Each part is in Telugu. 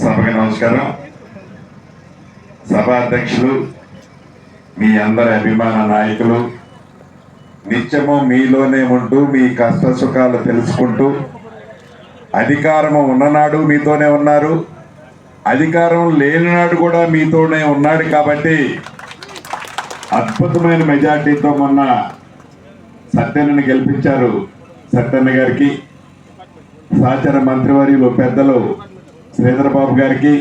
సభకి నమస్కారం. సభాధ్యక్షులు మీ అందరి అభిమాన నాయకులు నిత్యము మీలోనే ఉంటూ మీ కష్ట సుఖాలు తెలుసుకుంటూ అధికారము ఉన్ననాడు మీతోనే ఉన్నారు. అధికారం లేనినాడు కూడా మీతోనే ఉన్నాడు కాబట్టి అద్భుతమైన మెజార్టీతో మొన్న సత్యనని గెలిపించారు. సత్యన్న గారికి సహచర మంత్రివర్యులు పెద్దలు శ్రీధరబాబు గారికి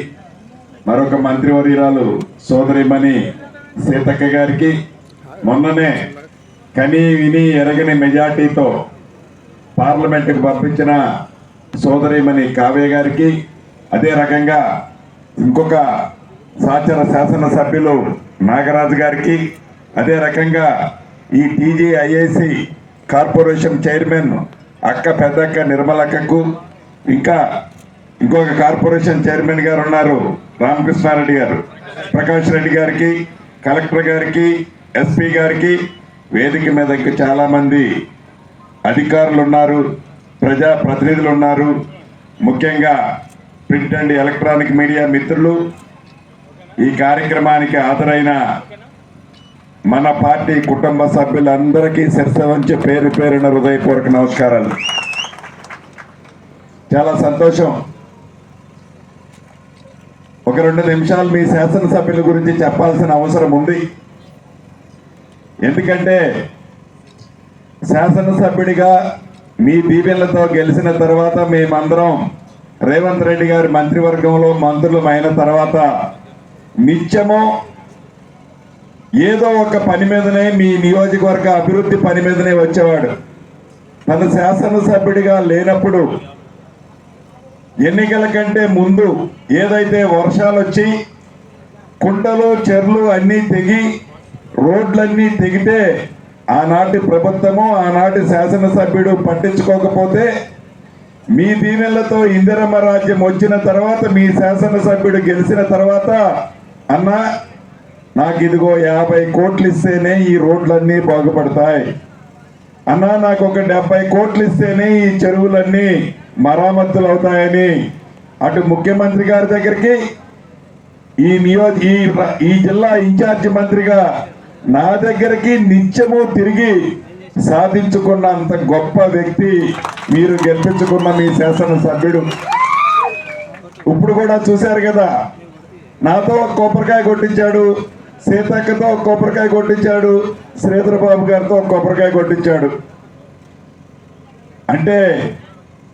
మరొక మంత్రివర్యురాలు సోదరిమణి సీతక్క గారికి మొన్ననే కని విని ఎరగని మెజార్టీతో పార్లమెంటుకు పంపించిన సోదరిమణి కావ్య గారికి అదే రకంగా ఇంకొక సహచర శాసనసభ్యులు నాగరాజు గారికి అదే రకంగా ఈ టీజీఐఏసి కార్పొరేషన్ చైర్మన్ అక్క పెద్దక్క నిర్మలక్కకు ఇంకా ఇంకొక కార్పొరేషన్ చైర్మన్ గారు ఉన్నారు రామకృష్ణారెడ్డి గారు. ప్రకాష్ రెడ్డి గారికి కలెక్టర్ గారికి ఎస్పీ గారికి వేదిక మీద ఇంకా చాలామంది అధికారులు ఉన్నారు ప్రజా ప్రతినిధులు ఉన్నారు ముఖ్యంగా ప్రింట్ అండ్ ఎలక్ట్రానిక్ మీడియా మిత్రులు ఈ కార్యక్రమానికి హాజరైన మన పార్టీ కుటుంబ సభ్యులందరికీ శిరసవంచి పేరు పేరున హృదయపూర్వక నమస్కారాలు. చాలా సంతోషం. ఒక రెండు నిమిషాలు మీ శాసనసభ్యుల గురించి చెప్పాల్సిన అవసరం ఉంది. ఎందుకంటే శాసనసభ్యుడిగా మీ దీవెనలతో గెలిచిన తర్వాత మేమందరం రేవంత్ రెడ్డి గారి మంత్రివర్గంలో మంత్రులమైన అయిన తర్వాత నిత్యము ఏదో ఒక పని మీదనే మీ నియోజకవర్గ అభివృద్ధి పని మీదనే వచ్చేవాడు. తన శాసనసభ్యుడిగా లేనప్పుడు ఎన్నికల కంటే ముందు ఏదైతే వర్షాలు వచ్చి కుంటలు చెర్లు అన్నీ తెగి రోడ్లన్నీ తెగితే ఆనాటి ప్రభుత్వము ఆనాటి శాసనసభ్యుడు పట్టించుకోకపోతే మీ దీవెనలతో ఇందిరమ్మ రాజ్యం వచ్చిన తర్వాత మీ శాసనసభ్యుడు గెలిచిన తర్వాత అన్నా నాకు ఇదిగో యాభై కోట్లు ఇస్తేనే ఈ రోడ్లన్నీ బాగుపడతాయి. అన్నా నాకు ఒక డెబ్బై కోట్లు ఇస్తేనే ఈ చెరువులన్నీ మరామతులు అవుతాయని. అటు ముఖ్యమంత్రి గారి దగ్గరికి ఈ నియోజ ఈ ఈ జిల్లా ఇన్ఛార్జి మంత్రిగా నా దగ్గరికి నిత్యము తిరిగి సాధించుకున్న అంత గొప్ప వ్యక్తి మీరు గెలిపించుకున్న మీ శాసనసభ్యుడు. ఇప్పుడు కూడా చూశారు కదా నాతో కొబ్బరికాయ కొట్టించాడు. సీతక్కతో ఒక కొబ్బరికాయ కొట్టించాడు శ్రీధర్ బాబు గారితో ఒక కొబ్బరికాయ కొట్టించాడు. అంటే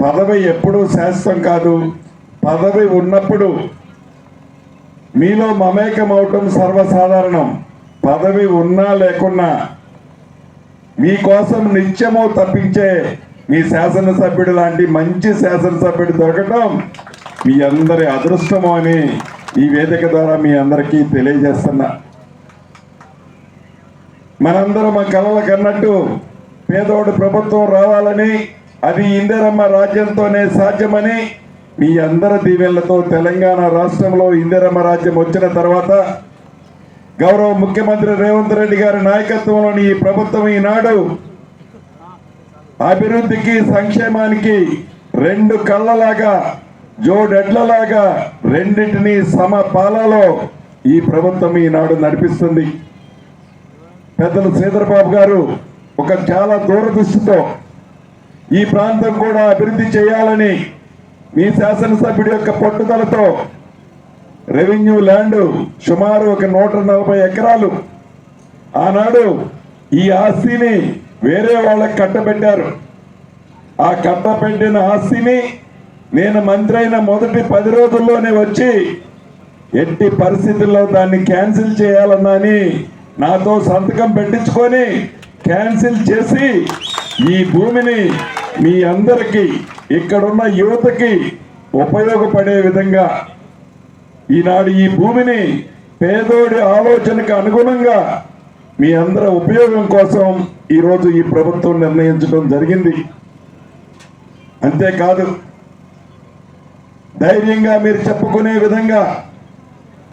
పదవి ఎప్పుడూ శాశ్వతం కాదు. పదవి ఉన్నప్పుడు మీలో మమేకం అవటం సర్వసాధారణం. పదవి ఉన్నా లేకున్నా మీకోసం నిత్యము తప్పించే మీ శాసనసభ్యుడు లాంటి మంచి శాసనసభ్యుడు దొరకటం మీ అందరి అదృష్టము అని ఈ వేదిక ద్వారా మీ అందరికీ తెలియజేస్తున్నా. మనందరం మా కలలు కన్నట్టు పేదోడు ప్రభుత్వం రావాలని అది ఇందిరమ్మ రాజ్యంతోనే సాధ్యమని మీ అందరి దీవెళ్ళతో తెలంగాణ రాష్ట్రంలో ఇందిరమ్మ రాజ్యం వచ్చిన తర్వాత గౌరవ ముఖ్యమంత్రి రేవంత్ రెడ్డి గారి నాయకత్వంలోని ఈ ప్రభుత్వం ఈనాడు అభివృద్ధికి సంక్షేమానికి రెండు కళ్ళలాగా జోడెడ్లలాగా రెండింటినీ సమ పాలలో ఈ ప్రభుత్వం ఈనాడు నడిపిస్తుంది. పెద్దలు శ్రీధరబాబు గారు ఒక చాలా దూరదృష్టితో ఈ ప్రాంతం కూడా అభివృద్ధి చేయాలని మీ శాసనసభ్యుడి యొక్క పట్టుదలతో రెవెన్యూ ల్యాండ్ సుమారు ఒక నూట నలభై ఎకరాలు ఆనాడు ఈ ఆస్తిని వేరే వాళ్ళకి కట్టబెట్టారు. ఆ కట్టబెట్టిన ఆస్తిని నేను మంత్రి అయిన మొదటి పది రోజుల్లోనే వచ్చి ఎట్టి పరిస్థితుల్లో దాన్ని క్యాన్సిల్ చేయాలన్నా అని నాతో సంతకం పెట్టించుకొని క్యాన్సిల్ చేసి ఈ భూమిని మీ అందరికీ ఇక్కడున్న యువతకి ఉపయోగపడే విధంగా ఈనాడు ఈ భూమిని పేదోడి ఆలోచనకు అనుగుణంగా మీ అందరి ఉపయోగం కోసం ఈరోజు ఈ ప్రభుత్వం నిర్ణయించడం జరిగింది. అంతేకాదు ధైర్యంగా మీరు చెప్పుకునే విధంగా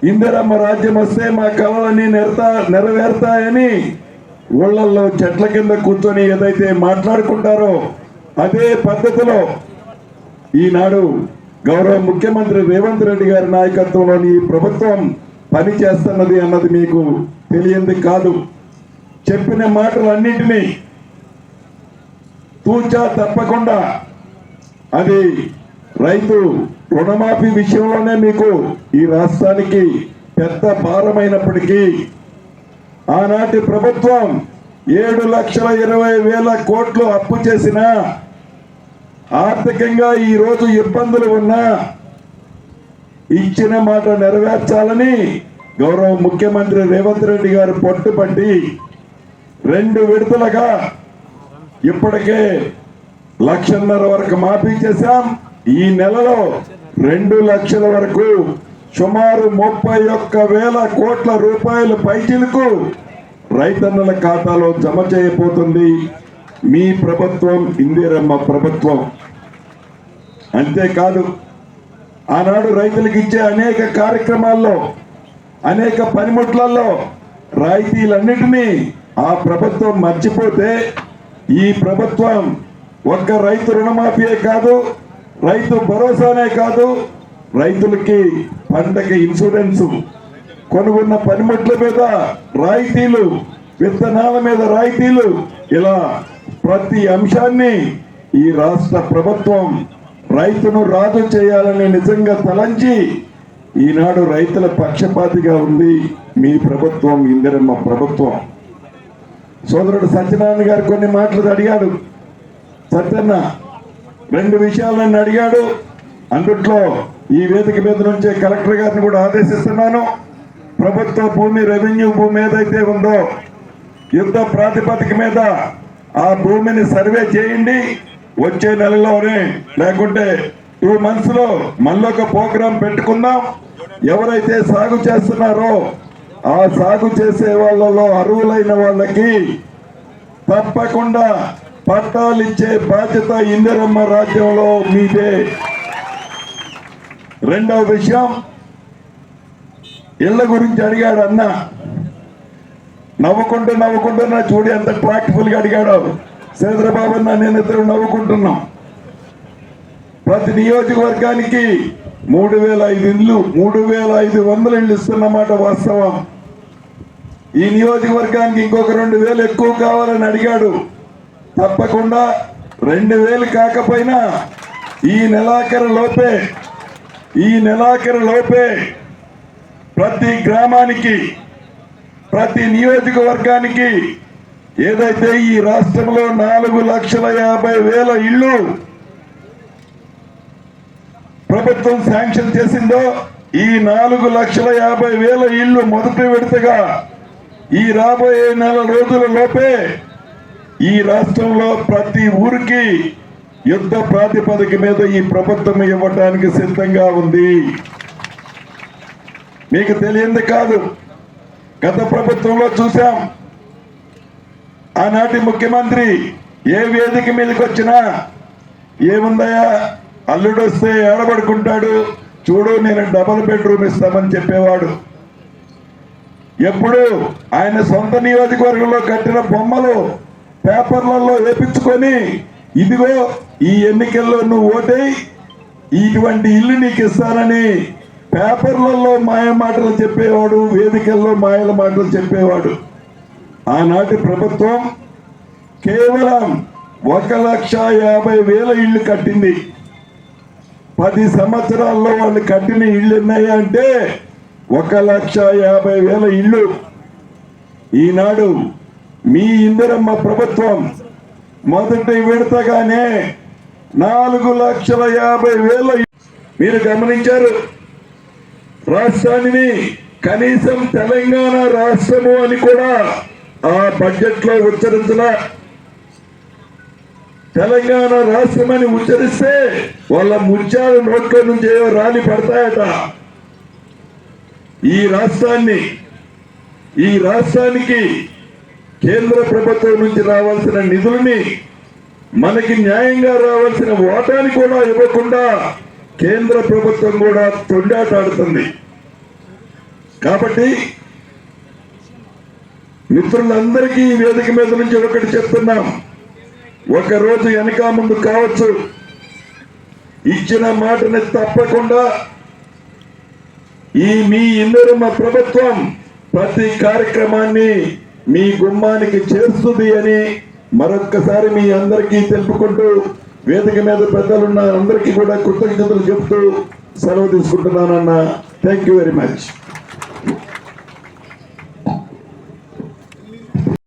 ఇందిరమ్మ రాజ్యం వస్తే మా కళలన్నీ నెరతా నెరవేరుతాయని ఊళ్ళల్లో చెట్ల కింద కూర్చొని ఏదైతే మాట్లాడుకుంటారో అదే పద్ధతిలో ఈనాడు గౌరవ ముఖ్యమంత్రి రేవంత్ రెడ్డి గారి నాయకత్వంలోని ఈ ప్రభుత్వం పని చేస్తున్నది అన్నది మీకు తెలియంది కాదు. చెప్పిన మాటలన్నింటినీ తూచా తప్పకుండా అది రైతు రుణమాఫీ విషయంలోనే మీకు ఈ రాష్ట్రానికి పెద్ద భారమైనప్పటికీ ఆనాటి ప్రభుత్వం ఏడు లక్షల ఇరవై వేల కోట్లు అప్పు చేసిన ఆర్థికంగా ఈ రోజు ఇబ్బందులు ఉన్నా ఇచ్చిన మాట నెరవేర్చాలని గౌరవ ముఖ్యమంత్రి రేవంత్ రెడ్డి గారు పట్టుబట్టి రెండు విడతలుగా ఇప్పటికే లక్షన్నర వరకు మాఫీ చేశాం. ఈ నెలలో రెండు లక్షల వరకు సుమారు ముప్పై ఒక్క వేల కోట్ల రూపాయల పైచిలకు రైతన్నల ఖాతాలో జమ చేయబోతుంది మీ ప్రభుత్వం ఇందిరమ్మ ప్రభుత్వం. అంతేకాదు ఆనాడు రైతులకు ఇచ్చే అనేక కార్యక్రమాల్లో అనేక పనిముట్లలో రాయితీలన్నింటినీ ఆ ప్రభుత్వం మర్చిపోతే ఈ ప్రభుత్వం ఒక్క రైతు రుణమాఫీయే కాదు రైతు భరోసానే కాదు రైతులకి పంటకి ఇన్సూరెన్స్. కొనుగొన్న పనిముట్ల మీద రాయితీలు విత్తనాల మీద రాయితీలు. ఇలా ప్రతి అంశాన్ని ఈ రాష్ట్ర ప్రభుత్వం రైతును రాజు చేయాలని నిజంగా తలంచి ఈనాడు రైతుల పక్షపాతిగా ఉంది మీ ప్రభుత్వం ఇందిరమ్మ ప్రభుత్వం. సోదరుడు సత్యనారాయణ గారు కొన్ని మాటలు అడిగాడు. సత్యన్న రెండు విషయాలు నన్ను అడిగాడు. అందుట్లో ఈ వేదిక మీద నుంచే కలెక్టర్ గారిని కూడా ఆదేశిస్తున్నాను. ప్రభుత్వ భూమి రెవెన్యూ భూమి ఏదైతే ఉందో యుద్ధ ప్రాతిపదిక మీద ఆ భూమిని సర్వే చేయండి. వచ్చే నెలలోనే లేకుంటే టూ మంత్స్లో మళ్ళొక ప్రోగ్రాం పెట్టుకుందాం. ఎవరైతే సాగు చేస్తున్నారో ఆ సాగు చేసే వాళ్ళలో అర్హులైన వాళ్ళకి తప్పకుండా పట్టాలు ఇచ్చే బాధ్యత ఇందిరమ్మ రాజ్యంలో మీదే. రెండవ విషయం ఇళ్ళ గురించి అడిగాడు అన్న. నవ్వుకుంటూ నవ్వుకుంటున్నా చూడు ఎంత ప్రాక్టిఫుల్గా అడిగాడు చంద్రబాబు అన్న నేను ఇద్దరు నవ్వుకుంటున్నాం. ప్రతి నియోజకవర్గానికి మూడు వేల ఐదు ఇండ్లు మూడు వేల ఐదు వందల ఇండ్లు ఇస్తున్నమాట వాస్తవం. ఈ నియోజకవర్గానికి ఇంకొక రెండు వేలు ఎక్కువ కావాలని అడిగాడు. తప్పకుండా రెండు వేలు కాకపోయినా ఈ నెలాఖరు లోపే ఈ నెలాఖరు లోపే ప్రతి గ్రామానికి ప్రతి నియోజకవర్గానికి ఏదైతే ఈ రాష్ట్రంలో నాలుగు లక్షల యాభై వేల ఇళ్ళు ప్రభుత్వం శాంక్షన్ చేసిందో ఈ నాలుగు లక్షల యాభై వేల ఇళ్ళు మొదటి విడతగా ఈ రాబోయే నెల రోజుల లోపే ఈ రాష్ట్రంలో ప్రతి ఊరికి యుద్ధ ప్రాతిపదిక మీద ఈ ప్రభుత్వం ఇవ్వటానికి సిద్ధంగా ఉంది. మీకు తెలియంది కాదు గత ప్రభుత్వంలో చూసాం ఆనాటి ముఖ్యమంత్రి ఏ వేదిక మీదకి వచ్చినా ఏముందయా అల్లుడు వస్తే ఏడబడుకుంటాడు చూడు నేను డబుల్ బెడ్రూమ్ ఇస్తామని చెప్పేవాడు. ఎప్పుడు ఆయన సొంత నియోజకవర్గంలో కట్టిన బొమ్మలు పేపర్లలో వేపించుకొని ఇదిగో ఈ ఎన్నికల్లో నువ్వు ఓటై ఇటువంటి ఇల్లు నీకు ఇస్తానని పేపర్లలో మాయ మాటలు చెప్పేవాడు వేదికల్లో మాయల మాటలు చెప్పేవాడు. ఆనాటి ప్రభుత్వం కేవలం ఒక లక్ష యాభై వేల ఇళ్ళు కట్టింది. పది సంవత్సరాల్లో వాళ్ళు కట్టిన ఇళ్ళు ఉన్నాయి అంటే ఒక లక్ష యాభై వేల ఇళ్ళు. ఈనాడు మీ ఇందిరమ్మ ప్రభుత్వం మొదటి విడతగానే నాలుగు లక్షల యాభై వేల మీరు గమనించారు? రాష్ట్రాన్ని కనీసం తెలంగాణ రాష్ట్రము అని కూడా ఆ బడ్జెట్లో ఉచ్చరించలా తెలంగాణ రాష్ట్రం అని ఉచ్చరిస్తే వాళ్ళ ముత్యాల నోట్ల నుంచి రాలి పడతాయట. ఈ రాష్ట్రాన్ని ఈ రాష్ట్రానికి కేంద్ర ప్రభుత్వం నుంచి రావాల్సిన నిధులని మనకి న్యాయంగా రావాల్సిన వాటాని కూడా ఇవ్వకుండా కేంద్ర ప్రభుత్వం కూడా తొండాటాడుతుంది. కాబట్టి మిత్రులందరికీ ఈ వేదిక మీద నుంచి ఒకటి చెప్తున్నాం. ఒక రోజు వెనక ముందు కావచ్చు. ఇచ్చిన మాటని తప్పకుండా ఈ మీ ఇందరమ్మ ప్రభుత్వం ప్రతి కార్యక్రమాన్ని మీ గుమ్మానికి చేస్తుంది అని మరొక్కసారి మీ అందరికీ తెలుపుకుంటూ వేదిక మీద పెద్దలున్న అందరికీ కూడా కృతజ్ఞతలు చెప్తూ సెలవు తీసుకుంటున్నానన్న. Thank you very much